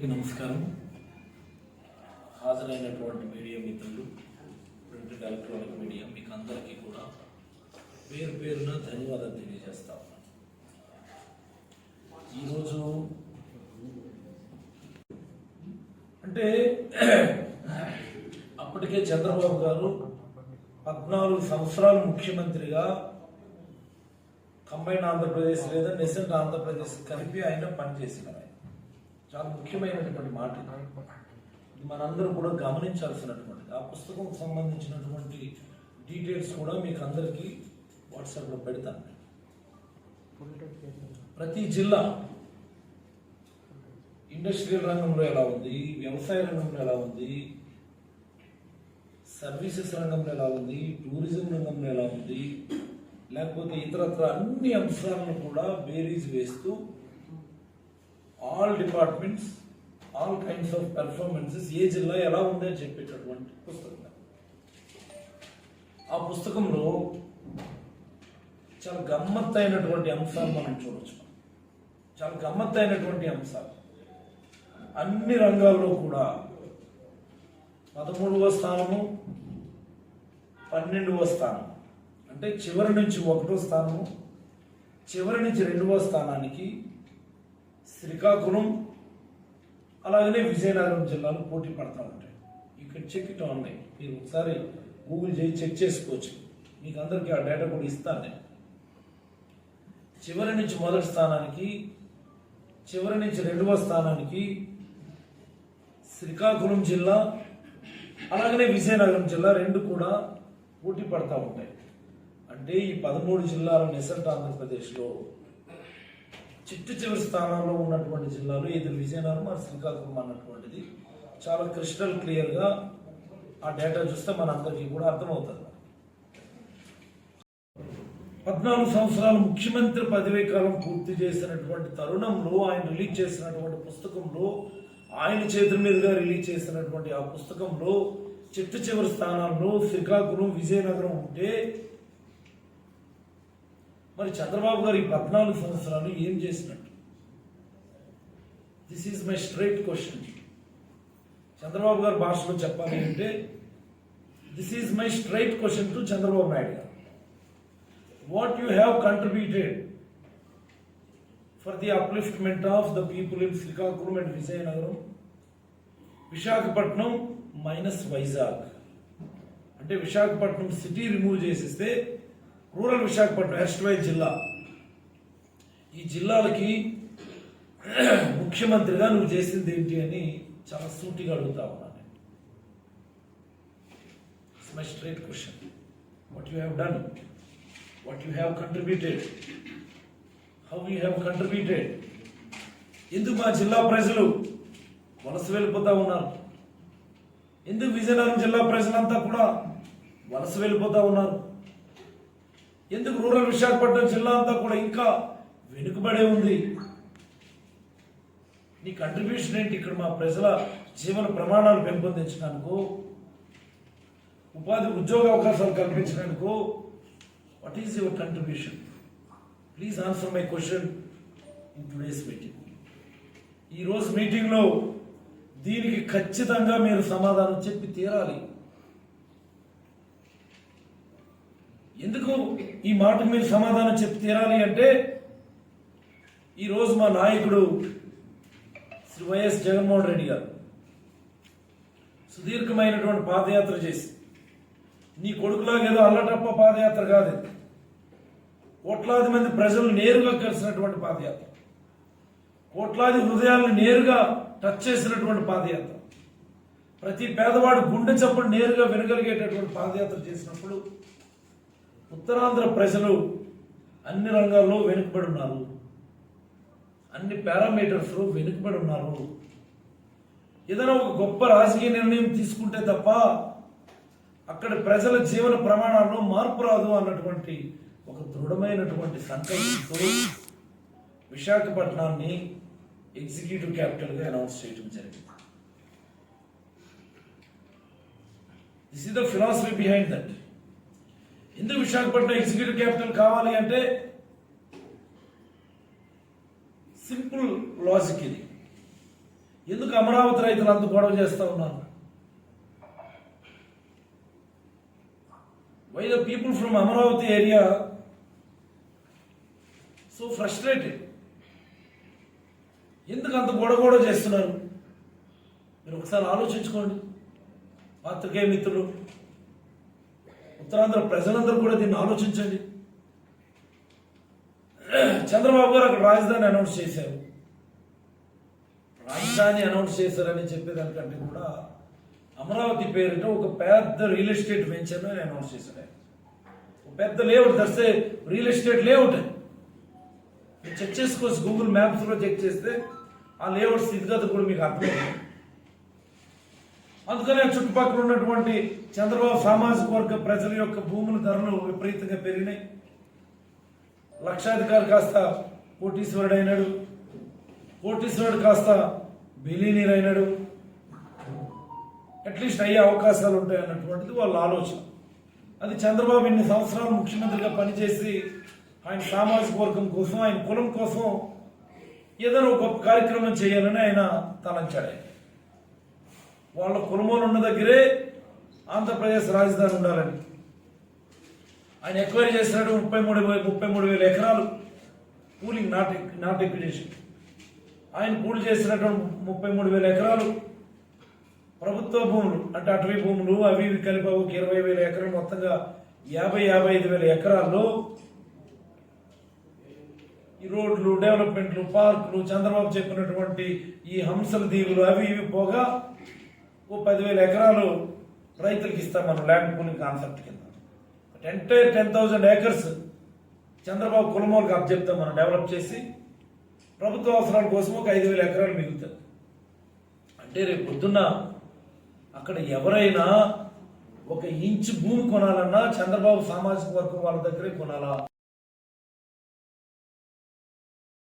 నమస్కారం. హాజరైనటువంటి మీడియా మిత్రులు ప్రింట్ ఎలక్ట్రానిక్ మీడియా మీకు అందరికీ కూడా పేరు పేరున ధన్యవాదాలు తెలియజేస్తాం ఈరోజు అంటే అప్పటికే చంద్రబాబు గారు పద్నాలుగు సంవత్సరాలు ముఖ్యమంత్రిగా కంబైన్ ఆంధ్రప్రదేశ్ లేదా నెసెంట్ ఆంధ్రప్రదేశ్ కలిపి ఆయన పనిచేసినారు ఆయన. చాలా ముఖ్యమైనటువంటి మాట ఇది. మనందరూ కూడా గమనించాల్సినటువంటిది ఆ పుస్తకం సంబంధించినటువంటి డీటెయిల్స్ కూడా మీకు అందరికీ వాట్సాప్లో పెడతాను. ప్రతి జిల్లా ఇండస్ట్రియల్ రంగంలో ఎలా ఉంది? వ్యవసాయ రంగంలో ఎలా ఉంది? సర్వీసెస్ రంగంలో ఎలా ఉంది? టూరిజం రంగంలో ఎలా ఉంది? లేకపోతే ఇతరత్ర అన్ని అంశాలను కూడా బేరీజ్ వేస్తూ all departments all kinds of performances ఏ జిల్లా ఎలా ఉందని చెప్పేటటువంటి పుస్తకం ఆ పుస్తకంలో చాలా గమ్మత్తైనటువంటి అంశాలు మనం చూడొచ్చు. చాలా గమ్మత్తైనటువంటి అంశాలు. అన్ని రంగాల్లో కూడా పదమూడవ స్థానము పన్నెండవ స్థానం అంటే చివరి నుంచి ఒకటో స్థానము చివరి నుంచి రెండవ స్థానానికి శ్రీకాకుళం అలాగనే విజయనగరం జిల్లాలు పోటీ పడతా ఉంటాయి. ఇక్కడ చెక్ ఇట్ ఆన్లైన్ మీరు ఒకసారి గూగుల్ చేసి చెక్ చేసుకోవచ్చు. మీకు అందరికీ ఆ డేటా కూడా ఇస్తాను నేను. చివరి నుంచి మొదటి స్థానానికి చివరి నుంచి రెండవ స్థానానికి శ్రీకాకుళం జిల్లా అలాగనే విజయనగరం జిల్లా రెండు కూడా పోటీ పడతా ఉంటాయి. అంటే ఈ పదమూడు జిల్లాల నిసంట్ ఆంధ్రప్రదేశ్లో చిట్టు చివరి స్థానాల్లో ఉన్నటువంటి జిల్లాలు ఇది విజయనగరం మరి శ్రీకాకుళం అన్నటువంటిది. చాలా క్రిస్టల్ క్లియర్గా ఆ డేటా చూస్తే మనందరికీ కూడా అర్థమవుతుంది. పద్నాలుగు సంవత్సరాలు ముఖ్యమంత్రి పదవీ కాలం పూర్తి చేసినటువంటి తరుణంలో ఆయన రిలీజ్ చేసినటువంటి పుస్తకంలో ఆయన చేతుల మీదుగా రిలీజ్ చేసినటువంటి ఆ పుస్తకంలో చిట్టు చివరి స్థానాల్లో శ్రీకాకుళం విజయనగరం ఉంటే మరి చంద్రబాబు గారు ఈ పద్నాలుగు సంవత్సరాలు ఏం చేసినట్టు? This is my straight question Chandrababu గారి భాషలో చెప్పాలి అంటే this is my straight question to Chandrababu Naidu గారు. What you have contributed for the upliftment of the people in Srikakulam and Vizianagaram? Visakhapatnam minus Vizag. అంటే Visakhapatnam city remove చేసేస్తే rural Visakhapatnam ఎస్ట్వైజ్ జిల్లా. ఈ జిల్లాలకి ముఖ్యమంత్రిగా నువ్వు చేసింది ఏంటి అని చాలా సూటిగా అడుగుతా ఉన్నాను it's my straight question what you have done what you have contributed how you have contributed ఎందుకు మా జిల్లా ప్రజలు వలస వెళ్ళిపోతా ఉన్నారు? ఎందుకు విజయనగరం జిల్లా ప్రజలంతా కూడా వలస వెళ్ళిపోతా ఉన్నారు? ఎందుకు రూరల్ విశాఖపట్నం జిల్లా అంతా కూడా ఇంకా వెనుకబడే ఉంది? నీ కంట్రిబ్యూషన్ ఏంటి? ఇక్కడ మా ప్రజల జీవన ప్రమాణాలు పెంపొందించడానికి ఉపాధి ఉద్యోగ అవకాశాలు కల్పించడానికి what is your contribution please answer my question in today's meeting ఈరోజు మీటింగ్లో దీనికి ఖచ్చితంగా మీరు సమాధానం చెప్పి తీరాలి. ఎందుకు ఈ మాటకు మీరు సమాధానం చెప్పి తీరాలి అంటే ఈరోజు మా నాయకుడు శ్రీ వైఎస్ జగన్మోహన్ రెడ్డి గారు సుదీర్ఘమైనటువంటి పాదయాత్ర చేసి నీ కొడుకులాగా ఏదో అల్లటప్ప పాదయాత్ర కాదు కోట్లాది మంది ప్రజలు నేరుగా కలిసినటువంటి పాదయాత్ర. కోట్లాది హృదయాలను నేరుగా టచ్ చేసినటువంటి పాదయాత్ర. ప్రతి పేదవాడు గుండె చప్పుడు నేరుగా వినగలిగేటటువంటి పాదయాత్ర చేసినప్పుడు ఉత్తరాంధ్ర ప్రజలు అన్ని రంగాల్లో వెనుకబడి ఉన్నారు. అన్ని పారామీటర్స్లో వెనుకబడి ఉన్నారు. ఏదైనా ఒక గొప్ప రాజకీయ నిర్ణయం తీసుకుంటే తప్ప అక్కడ ప్రజల జీవన ప్రమాణాల్లో మార్పు రాదు అన్నటువంటి ఒక దృఢమైనటువంటి సంకల్పంతో విశాఖపట్నాన్ని ఎగ్జిక్యూటివ్ క్యాపిటల్గా అనౌన్స్ చేయడం జరిగింది. This is the philosophy behind that ఎందుకు విశాఖపట్నం ఎగ్జిక్యూటివ్ క్యాపిటల్ కావాలి అంటే సింపుల్ లాజిక్ ఇది. ఎందుకు అమరావతి రైతులు అంత గొడవ చేస్తూ ఉన్నారు? Why the people from Amaravati area so frustrated ఎందుకు అంత గొడవ గొడవ చేస్తున్నారు? మీరు ఒకసారి ఆలోచించుకోండి. పాత్రికేయ మిత్రులు ఉత్తరాంధ్ర ప్రజలందరూ కూడా దీన్ని ఆలోచించండి. చంద్రబాబు గారు అక్కడ రాజధాని అనౌన్స్ చేశారు. రాజధాని అనౌన్స్ చేశారని చెప్పేదానికంటే కూడా అమరావతి పేరిట ఒక పెద్ద రియల్ ఎస్టేట్ వెంచర్ అనౌన్స్ చేశారు. ఒక పెద్ద లేఅవుట్ దర్శే రియల్ ఎస్టేట్ లేఅవుట్. మీరు చెక్ చేసుకోవచ్చు గూగుల్ మ్యాప్స్లో చెక్ చేస్తే ఆ లేఅవుట్ స్థితిగతి కూడా మీకు అర్థమవుతుంది. అందుకనే ఆ చుట్టుపక్కల ఉన్నటువంటి చంద్రబాబు సామాజిక వర్గ ప్రజల యొక్క భూముల ధరలు విపరీతంగా పెరిగినాయి. లక్షాధికారి కాస్త కోటీశ్వరుడు అయినాడు కోటీశ్వరుడు కాస్త బిలీనీర్ అయినాడు అట్లీస్ట్ అయ్యే అవకాశాలు ఉంటాయి అన్నటువంటిది వాళ్ళ ఆలోచన. అది చంద్రబాబు ఇన్ని సంవత్సరాలు ముఖ్యమంత్రిగా పనిచేసి ఆయన సామాజిక వర్గం కోసం ఆయన కులం కోసం ఏదైనా ఒక గొప్ప కార్యక్రమం చేయాలని ఆయన తలంచాడు వాళ్ళ కులమోలు ఉన్న దగ్గరే ఆంధ్రప్రదేశ్ రాజధాని ఉండాలని. ఆయన ఎక్వైరీ చేసినట్టు ముప్పై మూడు ముప్పై మూడు వేల ఎకరాలు కూలింగ్ నాట్ నాట్ ఎక్విడేషన్ ఆయన కూలి చేసినటువంటి ముప్పై మూడు వేల ఎకరాలు ప్రభుత్వ భూములు అంటే అటవీ భూములు అవి ఇవి కలిపి ఒక ఇరవై వేల ఎకరాలు మొత్తంగా యాభై యాభై ఐదు వేల ఎకరాల్లో ఈ రోడ్లు డెవలప్మెంట్లు పార్కులు చంద్రబాబు చెప్పినటువంటి ఈ హంసల దీవులు అవి ఇవి పోగా ఓ పదివేల ఎకరాలు రైతులకు ఇస్తాం మనం ల్యాండ్ పూలింగ్ కాన్సెప్ట్ కింద. Entire ten thousand acres Chandrababu కులమోలకు అప్పచెప్తాం మనం డెవలప్ చేసి ప్రభుత్వ అవసరాల కోసం ఒక ఐదు వేల ఎకరాలు మిగులుతుంది అంటే రేపు పొద్దున్న అక్కడ ఎవరైనా ఒక ఇంచు భూమి కొనాలన్నా చంద్రబాబు సామాజిక వర్గం వాళ్ళ దగ్గరే కొనాలా?